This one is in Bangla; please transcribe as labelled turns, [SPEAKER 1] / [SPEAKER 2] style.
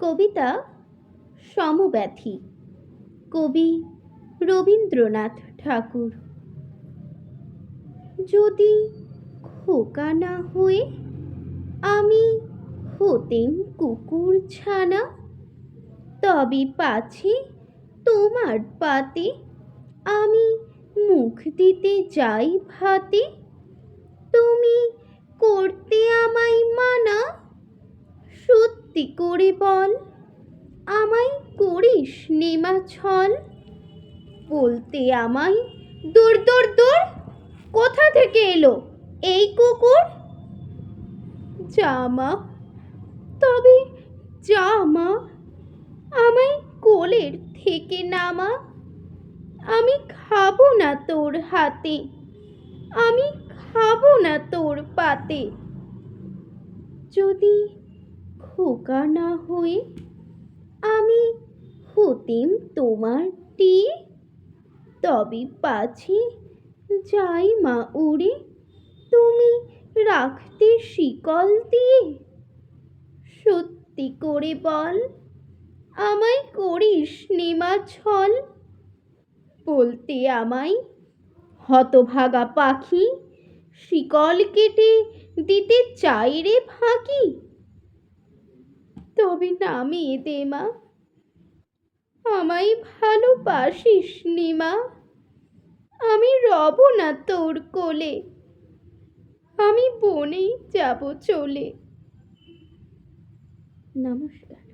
[SPEAKER 1] কবিতা সমব্যথী কবি রবীন্দ্রনাথ ঠাকুর। যদি খোকা না হয়ে আমি হতেম কুকুর ছানা, তবে পাছে তোমার পাতে আমি মুখ দিতে যাই ভাতে। সত্যি করে বল? আমায় করিস নেমা ছল? বলতে আমায়, দূর দূর দূর, কোথা থেকে এলো এই কুকুর? জামা তবে জামা আমায় কোলের থেকে নামা। আমি খাব না তোর হাতে, আমি খাব না তোর পাতে। যদি খোকা না হয়ে আমি হতেম তোমার টিয়ে তবে পাছে যাই মা উড়ে তুমি রাখতে শিকল দিয়ে। সত্যি করে বল, আমায় করিস নেমা ছল? বলতে আমায় হতভাগা পাখি শিকল কেটে দিতে চাই রে ফাঁকি? তবে নামিয়ে দে মা। আমায় ভালোবাসিস নিমা আমি রব না তোর কোলে। আমি বনেই যাব চলে। নমস্কার।